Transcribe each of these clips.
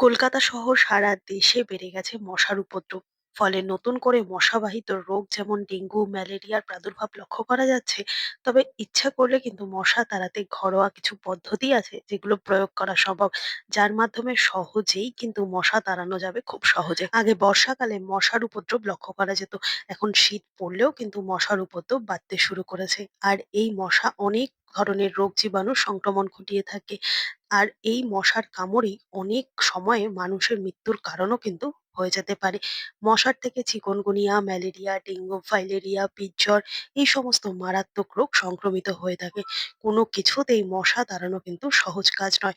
কলকাতা সহ সারা দেশে বেড়ে গেছে মশার উপদ্রব। ফলে নতুন করে মশাবাহিত রোগ যেমন ডেঙ্গু, ম্যালেরিয়ার প্রাদুর্ভাব লক্ষ্য করা যাচ্ছে। তবে ইচ্ছা করলে কিন্তু মশা তাড়াতে ঘরোয়া কিছু পদ্ধতি আছে যেগুলো প্রয়োগ করা সম্ভব। যার মাধ্যমে সহজেই কিন্তু মশা তাড়ানো যাবে খুব সহজে। আগে বর্ষাকালে মশার উপদ্রব লক্ষ্য করা যেত। এখন শীত পড়লেও কিন্তু মশার উপদ্রব বাড়তে শুরু করেছে। আর এই মশা অনেক ধরনের রোগ জীবাণু সংক্রমণ ঘটিয়ে থাকে। আর এই মশার কামড়েই অনেক সময়ে মানুষের মৃত্যুর কারণও কিন্তু হয়ে যেতে পারে। মশার থেকে চিকনগুনিয়া ম্যালেরিয়া, ডেঙ্গু, ফাইলেরিয়া, পিজ্জ্বর এই সমস্ত মারাত্মক রোগ সংক্রমিত হয়ে থাকে। কোনো কিছুতেই মশা তাড়ানো কিন্তু সহজ কাজ নয়।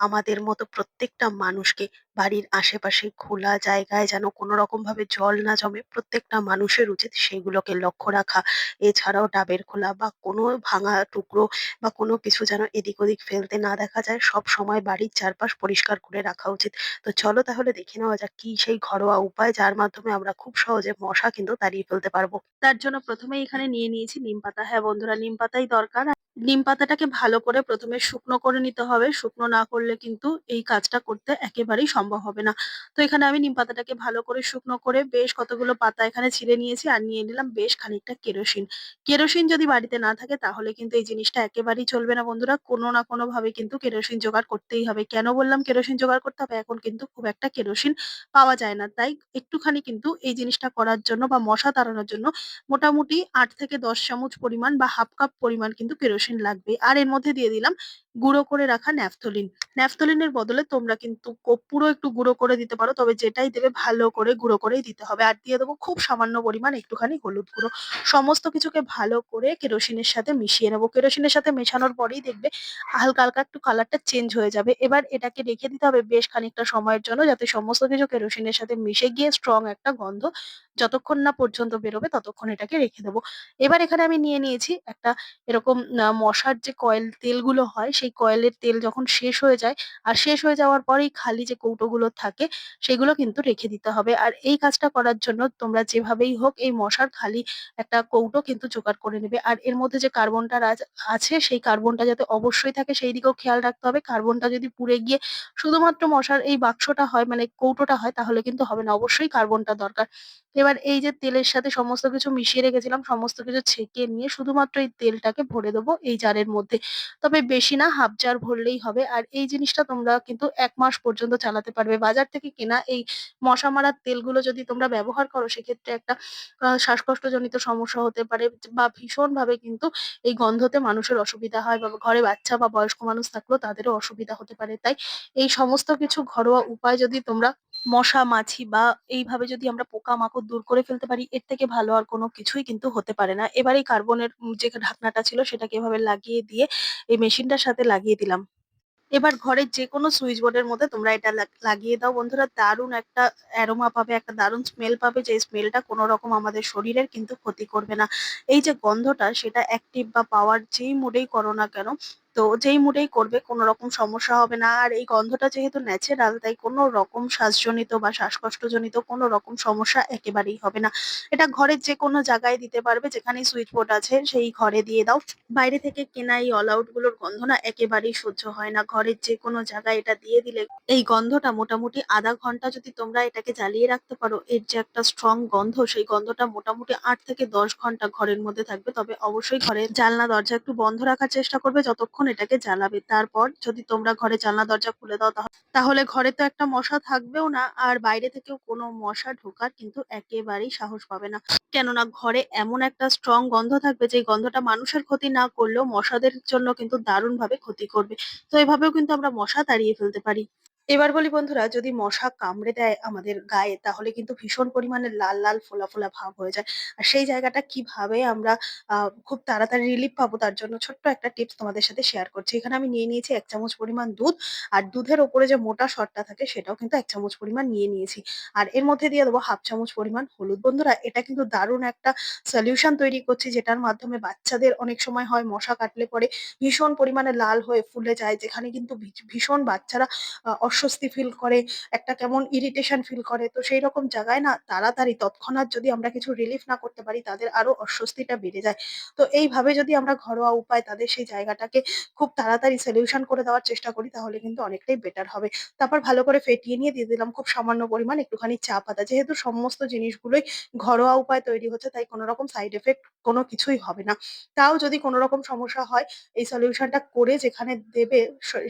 আমাদের মতো প্রত্যেকটা মানুষকে। বাড়ির আশেপাশে খোলা জায়গায় যেন কোনো রকমভাবে জল না জমে, প্রত্যেকটা মানুষের উচিত সেগুলোকে লক্ষ্য রাখা। এছাড়াও ডাবের খোলা বা কোনো ভাঙা টুকরো বা কোনো কিছু যেন এদিক ওদিক ফেলতে না দেখা যায়। সবসময় বাড়ির চারপাশ পরিষ্কার করে রাখা উচিত। তো চলো তাহলে দেখে নেওয়া যাক কি সেই ঘরোয়া উপায় যার মাধ্যমে আমরা খুব সহজে মশা কিন্তু তাড়িয়ে ফেলতে পারব। তার জন্য প্রথমেই এখানে নিয়ে নিয়েছি নিমপাতা। হ্যাঁ বন্ধুরা নিম পাতাই দরকার। নিম পাতাটাকে ভালো করে প্রথমে শুকনো করে নিতে হবে। শুকনো না করলে কিন্তু এই কাজটা করতে একেবারেই সম্ভব হবে না। তো এখানে আমি নিম পাতাটাকে ভালো করে শুকনো করে বেশ কতগুলো পাতা এখানে ছিঁড়ে নিয়েছি আর নিয়ে নিলাম বেশ খানিকটা কেরোসিন। কেরোসিন যদি বাড়িতে না থাকে তাহলে কিন্তু এই জিনিসটা একেবারেই চলবে না বন্ধুরা। কোনো না কোনোভাবে কিন্তু কেরোসিন জোগাড় করতেই হবে। কেন বললাম কেরোসিন জোগাড় করতে হবে? এখন কিন্তু খুব একটা কেরোসিন পাওয়া যায় না। তাই একটুখানি কিন্তু এই জিনিসটা করার জন্য বা মশা তাড়ানোর জন্য মোটামুটি আট থেকে ১০ চামচ পরিমাণ বা হাফ কাপ পরিমাণ কিন্তু কেরোসিন লাগবে। আর এর মধ্যে দিয়ে দিলাম গুঁড়ো করে রাখা ন্যাফথলিন। ন্যাফথলিনের বদলে তোমরা কিন্তু পুরো একটু গুঁড়ো করে দিতে পারো। তবে যেটাই দেবে ভালো করে গুঁড়ো করেই দিতে হবে। আর দিয়ে দেবো খুব সামান্য পরিমাণ একটুখানি হলুদ গুঁড়ো। সমস্ত কিছুকে ভালো করে কেরোসিনের সাথে মিশিয়ে নেব। কেরোসিনের সাথে মেশানোর পরেই দেখবে হালকা, হালকা একটু কালারটা চেঞ্জ হয়ে যাবে। এবার এটাকে রেখে দিতে হবে বেশ খানিকটা সময়ের জন্য যাতে সমস্ত কিছু কেরোসিনের সাথে মিশে গিয়ে স্ট্রং একটা গন্ধ যতক্ষণ না পর্যন্ত বেরোবে ততক্ষণ এটাকে রেখে দেবো। এবার এখানে আমি নিয়ে নিয়েছি একটা এরকম মশার যে কয়েল তেলগুলো হয় সেই কয়েলের তেল যখন শেষ হয়ে যায় আর শেষ হয়ে যাওয়ার পরেই খালি যে কৌটোগুলো থাকে সেগুলো কিন্তু রেখে দিতে হবে। আর এই কাজটা করার জন্য তোমরা যেভাবেই হোক এই মশার খালি একটা কৌটো কিন্তু জোগাড় করে নেবে। আর এর মধ্যে যে কার্বনটা আছে সেই কার্বনটা যাতে অবশ্যই থাকে সেই দিকেও খেয়াল রাখতে হবে। কার্বনটা যদি পুড়ে গিয়ে শুধুমাত্র মশার এই বাক্সটা হয় মানে কৌটোটা হয় তাহলে কিন্তু হবে না। অবশ্যই কার্বনটা দরকার। এবার এই যে তেলের সাথে সমস্ত কিছু মিশিয়ে রেখেছিলাম, সমস্ত কিছু ছেঁকে নিয়ে শুধুমাত্র এই তেলটাকে ভরে দেবো এই জারের মধ্যে। তবে বেশি না হাফ জার ভরলেই হবে। আর এই জিনিসটা তোমরা কিন্তু এক মাস পর্যন্ত চালাতে পারবে। বাজার থেকে কেনা এই মশা মারার তেলগুলো যদি তোমরা ব্যবহার করো, সেক্ষেত্রে একটা শ্বাসকষ্টজনিত সমস্যা হতে পারে বা ভীষণ ভাবে কিন্তু এই গন্ধতে মানুষের অসুবিধা হয় বা ঘরে বাচ্চা বা বয়স্ক মানুষ থাকলেও তাদেরও অসুবিধা হতে পারে। তাই এই সমস্ত কিছু ঘরোয়া উপায় যদি তোমরা মশা, মাছি বা এইভাবে যদি আমরা পোকামাকড় দূর করে ফেলতে পারি এর থেকে ভালো আর কোনো কিছুই কিন্তু হতে পারে না। এবার এই কার্বনের যে ঢাকনাটা ছিল সেটাকে এভাবে লাগিয়ে দিয়ে এই মেশিনটার সাথে লাগিয়ে দিলাম। এবার ঘরের যেকোনো সুইচ বোর্ডের মধ্যে তোমরা এটা লাগিয়ে দাও বন্ধুরা। দারুণ একটা অ্যারোমা পাবে, একটা দারুণ স্মেল পাবে যে স্মেলটা কোনো রকম আমাদের শরীরের কিন্তু ক্ষতি করবে না। এই যে গন্ধটা সেটা অ্যাক্টিভ বা পাওয়ার যেই মোডেই করো না কেন, তো যেই মুডেই করবে কোনো রকম সমস্যা হবে না। আর এই গন্ধটা যেহেতু ন্যাচারাল তাই কোনো রকম শ্বাসজনিত বা শ্বাসকষ্টজনিত কোনো রকম সমস্যা একেবারেই হবে না। এটা ঘরের যেকোনো জায়গায় দিতে পারবে যেখানেই সুইচ বোর্ড আছে সেই ঘরে দিয়ে দাও। বাইরে থেকে কেনা এই অল আউটগুলোর গন্ধ না একেবারেই সহ্য হয় না। ঘরের যেকোনো জায়গায় এটা দিয়ে দিলে এই গন্ধটা মোটামুটি আধা ঘণ্টা যদি তোমরা এটাকে জ্বালিয়ে রাখতে পারো, এর যে একটা স্ট্রং গন্ধ সেই গন্ধটা মোটামুটি আট থেকে ১০ ঘণ্টা ঘরের মধ্যে থাকবে। তবে অবশ্যই ঘরের জানলা দরজা একটু বন্ধ রাখার চেষ্টা করবে যতক্ষণ এটাকে জ্বালাবে। তারপর যদি তোমরা ঘরে জানলা, দরজা খুলে দাও তাহলে ঘরে তো একটা মশা থাকবেও না, আর বাইরে থেকেও কোনো মশা ঢোকার কিন্তু একেবারেই সাহস পাবে না। কেননা ঘরে এমন একটা স্ট্রং গন্ধ থাকবে যে গন্ধটা মানুষের ক্ষতি না করলেও মশাদের জন্য কিন্তু দারুণভাবে ক্ষতি করবে। তো এভাবেও কিন্তু আমরা মশা তাড়িয়ে ফেলতে পারি। এবার বলি বন্ধুরা যদি মশা কামড়ে দেয় আমাদের গায়ে তাহলে কিন্তু ভীষণ পরিমাণে লাল, লাল ফোলা, ফোলা ভাব হয়ে যায়। আর সেই জায়গাটা কীভাবে আমরা আ খুব তাড়াতাড়ি রিলিফ পাবো তার জন্য ছোট্ট একটা টিপস তোমাদের সাথে শেয়ার করছি। এখানে আমি নিয়ে নিয়েছি এক চামচ পরিমাণ দুধ। আর দুধের ওপরে যে মোটা সরটা থাকে সেটাও কিন্তু এক চামচ পরিমাণ নিয়ে নিয়েছি। আর এর মধ্যে দিয়ে দেবো 1/2 চামচ পরিমাণ হলুদ। বন্ধুরা এটা কিন্তু দারুণ একটা সলিউশন তৈরি করছি যেটার মাধ্যমে বাচ্চাদের অনেক সময় হয় মশা কাটলে পরে ভীষণ পরিমাণে লাল হয়ে ফুলে যায় যেখানে কিন্তু ভীষ ভীষণ বাচ্চারা আ অস্বস্তি ফিল করে, একটা কেমন ইরিটেশন ফিল করে। তো সেই রকম জায়গায় না তাড়াতাড়ি তৎক্ষণাৎ যদি আমরা কিছু রিলিফ না করতে পারি তাদের আরও অস্বস্তিটা বেড়ে যায়। তো এইভাবে যদি আমরা ঘরোয়া উপায় তাদের সেই জায়গাটাকে খুব তাড়াতাড়ি সলিউশন করে দেওয়ার চেষ্টা করি তাহলে কিন্তু অনেকটাই বেটার হবে। তারপর ভালো করে ফেটিয়ে নিয়ে দিয়ে দিলাম খুব সামান্য পরিমাণ একটুখানি চা পাতা। যেহেতু সমস্ত জিনিসগুলোই ঘরোয়া উপায় তৈরি হচ্ছে তাই কোনো রকম সাইড এফেক্ট কোনো কিছুই হবে না। তাও যদি কোনো রকম সমস্যা হয় এই সলিউশনটা করে যেখানে দেবে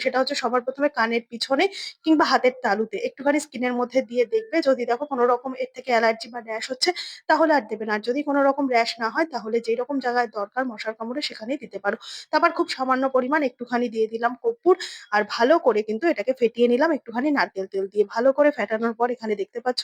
সেটা হচ্ছে সবার প্রথমে কানের পিছনে কিংবা হাতের তালুতে একটুখানি স্কিনের মধ্যে দিয়ে দেখবে যদি দেখো কোনো রকম এর থেকে অ্যালার্জি বা র‍্যাশ হচ্ছে তাহলে আর দেবে না। আর যদি কোনো রকম র‍্যাশ না হয় তাহলে যেরকম জায়গায় দরকার মশার কামড়ে সেখানেই দিতে পারো। তারপর খুব সামান্য পরিমাণ একটুখানি দিয়ে দিলাম কর্পূর আর ভালো করে কিন্তু এটাকে ফেটিয়ে নিলাম একটুখানি নারকেল তেল দিয়ে। ভালো করে ফেটানোর পর এখানে দেখতে পাচ্ছ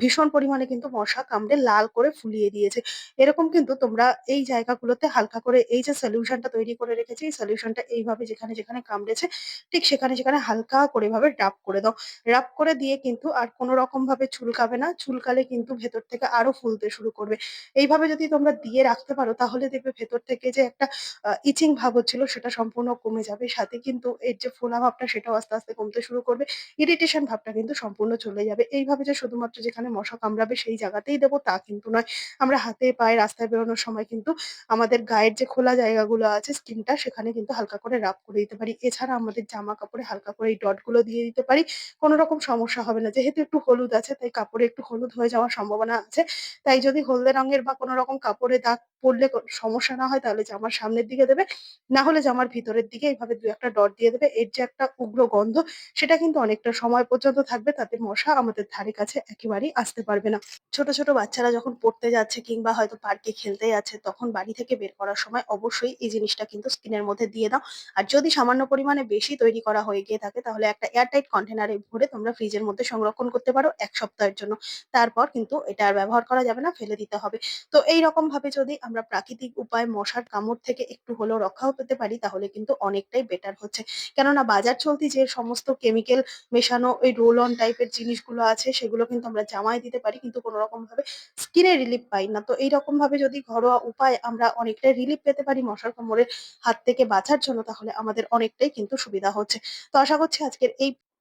ভীষণ পরিমাণে কিন্তু মশা কামড়ে লাল করে ফুলিয়ে দিয়েছে। এরকম কিন্তু তোমরা এই জায়গাগুলোতে হালকা করে এই যে সলিউশনটা তৈরি করে রেখেছি এই সলিউশনটা এইভাবে যেখানে, যেখানে কামড়েছে ঠিক সেখানে, সেখানে হালকা করে এভাবে ডাব করে দাও। রাব করে দিয়ে কিন্তু আর কোনো রকমভাবে চুলকাবে না। চুলকালে কিন্তু ভেতর থেকে আরও ফুলতে শুরু করবে। এইভাবে যদি তোমরা দিয়ে রাখতে পারো তাহলে দেখবে ভেতর থেকে যে একটা ইচিং ভাব হচ্ছিল সেটা সম্পূর্ণ কমে যাবে। সাথে কিন্তু এর যে ফোলা ভাবটা সেটাও আস্তে, আস্তে কমতে শুরু করবে। ইরিটেশন ভাবটা কিন্তু সম্পূর্ণ চলে যাবে। এইভাবে যে শুধুমাত্র যেখানে মশা কামড়াবে সেই জায়গাতেই দেবো তা কিন্তু নয়। আমরা হাতে পায়ে রাস্তায় বেরোনোর সময় কিন্তু আমাদের গায়ের যে খোলা জায়গাগুলো আছে স্কিনটা সেখানে কিন্তু হালকা করে রাব করে দিতে পারি। এছাড়া আমাদের জামা কাপড়ে হালকা করে এই ডটগুলো দিয়ে দিতে পারি। কোনো রকম সমস্যা হবে না। যেহেতু একটু হলুদ আছে তাই কাপড়ে একটু হলুদ হয়ে যাওয়ার সম্ভাবনা আছে। তাই যদি হলদে রঙের বা কোনো রকম কাপড়ে দাগ পড়লে সমস্যা না হয় তাহলে জামার সামনের দিকে দেবে। না হলে জামার ভিতরের দিকে এভাবে ২-১ টা ডট দিয়ে দেবে। এর যে একটা উগ্র গন্ধ সেটা কিন্তু অনেকটা সময় পর্যন্ত থাকবে তাতে মশা আমাদের ধারে কাছে একেবারেই আসতে পারবে না। ছোট, ছোট বাচ্চারা যখন পড়তে যাচ্ছে কিংবা হয়তো পার্কে খেলতে যাচ্ছে তখন বাড়ি থেকে বের করার সময় অবশ্যই এই জিনিসটা কিন্তু স্কিনের মধ্যে দিয়ে দাও। আর যদি সামান্য পরিমাণে বেশি তৈরি করা হয়ে গিয়ে থাকে তাহলে একটা এয়ারটাইট কন্টেনারে ভরে তোমরা ফ্রিজের মধ্যে সংরক্ষণ করতে পারো ১ সপ্তাহের জন্য। তারপর কিন্তু এটা আর ব্যবহার করা যাবে না, ফেলে দিতে হবে। তো এইরকমভাবে যদি আমরা প্রাকৃতিক উপায়ে মশার কামড় থেকে একটু হলেও রক্ষাও পেতে পারি তাহলে কিন্তু অনেকটাই বেটার হচ্ছে। কেননা বাজার চলতি যে সমস্ত কেমিক্যাল মেশানো ওই রোল অন টাইপের জিনিসগুলো আছে সেগুলো কিন্তু আমরা জামায় দিতে পারি কিন্তু কোনো রকমভাবে স্কিনে রিলিফ পাই না। তো এইরকমভাবে যদি ঘরোয়া উপায়ে আমরা অনেকটাই রিলিফ পেতে পারি মশার কামড়ের হাত থেকে বাঁচার জন্য তাহলে আমাদের অনেকটাই কিন্তু সুবিধা হচ্ছে। তো আশা করছি আজকের এই